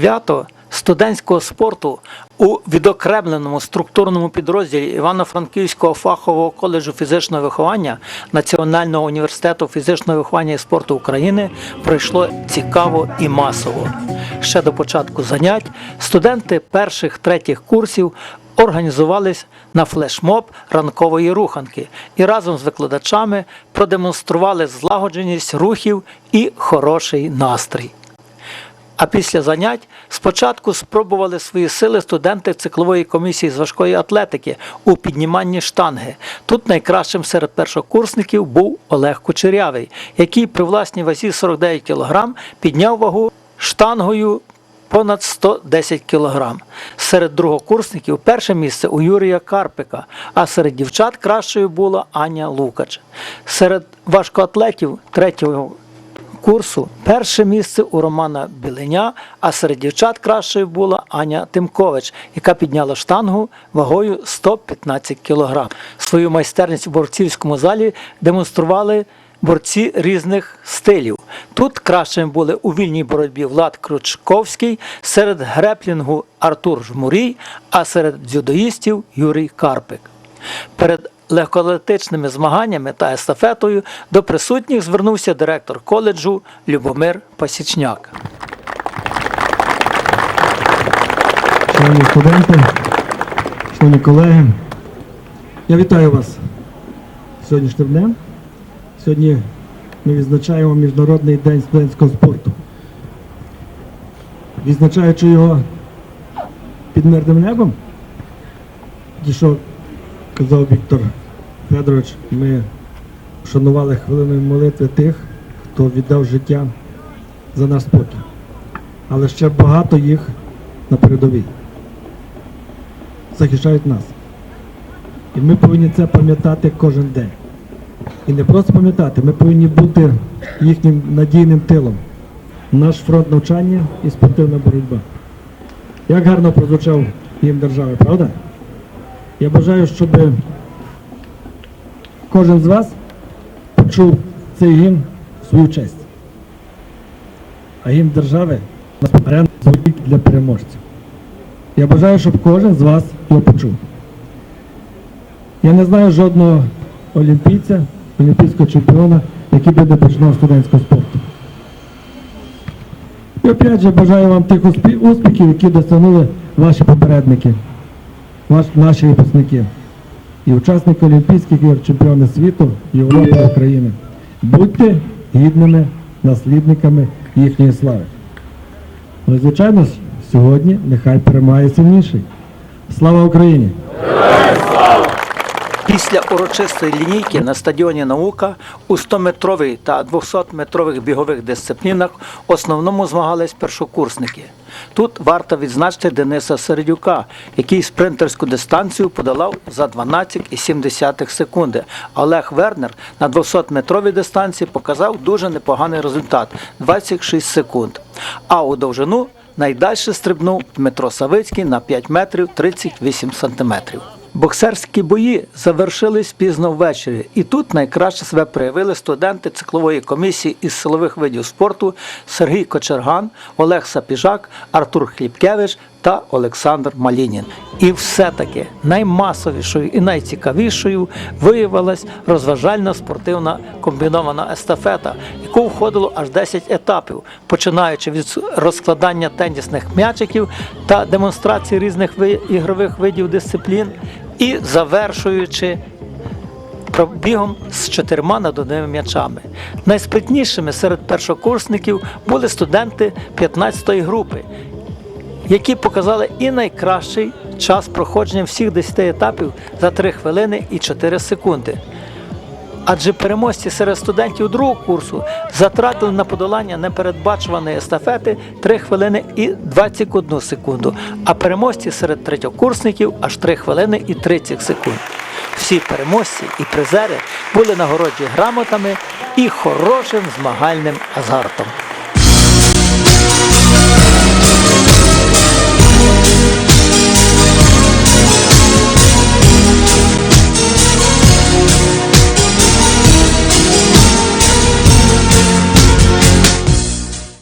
Свято студентського спорту у відокремленому структурному підрозділі Івано-Франківського фахового коледжу фізичного виховання Національного університету фізичного виховання і спорту України пройшло цікаво і масово. Ще до початку занять студенти перших третіх курсів організувались на флешмоб ранкової руханки і разом з викладачами продемонстрували злагодженість рухів і хороший настрій. А після занять спочатку спробували свої сили студенти циклової комісії з важкої атлетики у підніманні штанги. Тут найкращим серед першокурсників був Олег Кучерявий, який при власній вазі 49 кг підняв вагу штангою понад 110 кг. Серед другокурсників перше місце у Юрія Карпика, а серед дівчат кращою була Аня Лукач. Серед важкоатлетів третього курсу перше місце у Романа Біленя, а серед дівчат кращою була Аня Тимкович, яка підняла штангу вагою 115 кг. Свою майстерність у борцівському залі демонстрували борці різних стилів. Тут кращими були у вільній боротьбі Влад Кручковський, серед греплінгу Артур Жмурій, а серед дзюдоїстів Юрій Карпик. Перед легкоатлетичними змаганнями та естафетою до присутніх звернувся директор коледжу Любомир Пасічняк. Шановні студенти, шановні колеги, я вітаю вас сьогоднішнім днем. Сьогодні ми відзначаємо Міжнародний день студентського спорту. Відзначаючи його під мирним небом, що казав Віктор Федорович, ми вшанували хвилиною молитви тих, хто віддав життя за наш спокій. Але ще багато їх на передовій захищають нас. І ми повинні це пам'ятати кожен день. І не просто пам'ятати, ми повинні бути їхнім надійним тилом. Наш фронт навчання і спортивна боротьба. Як гарно прозвучав їм держави, правда? Я бажаю, щоб кожен з вас почув цей гімн в свою честь. А гімн держави нас арена звучить для переможців. Я бажаю, щоб кожен з вас його почув. Я не знаю жодного олімпійця, олімпійського чемпіона, який би не починав студентського спорту. І опять же бажаю вам тих успіхів, які досягнули ваші попередники, ваш, наші випускники. І учасники Олімпійських ігор, чемпіони світу, Європи, України. Будьте гідними наслідниками їхньої слави. Ну звичайно, сьогодні нехай перемагає сильніший. Слава Україні! Після урочистої лінійки на стадіоні Наука у 100-метровій та 200-метрових бігових дисциплінах основному змагались першокурсники. Тут варто відзначити Дениса Середюка, який спринтерську дистанцію подолав за 12,7 секунди. Олег Вернер на 200-метровій дистанції показав дуже непоганий результат 26 секунд. А у довжину найдальше стрибнув Дмитро Савицький на 5 метрів 38 сантиметрів. Боксерські бої завершились пізно ввечері, і тут найкраще себе проявили студенти циклової комісії із силових видів спорту Сергій Кочерган, Олег Сапіжак, Артур Хлібкевич та Олександр Малінін. І все-таки наймасовішою і найцікавішою виявилась розважальна спортивна комбінована естафета, яку входило аж 10 етапів, починаючи від розкладання тенісних м'ячиків та демонстрації різних ігрових видів дисциплін, і завершуючи пробігом з чотирма надувними м'ячами. Найспритнішими серед першокурсників були студенти 15-ї групи, які показали і найкращий час проходження всіх 10 етапів за 3 хвилини і 4 секунди. Адже переможці серед студентів другого курсу затратили на подолання непередбачуваної естафети 3 хвилини і 21 секунду, а переможці серед третьокурсників аж 3 хвилини і 30 секунд. Всі переможці і призери були нагороджені грамотами і хорошим змагальним азартом.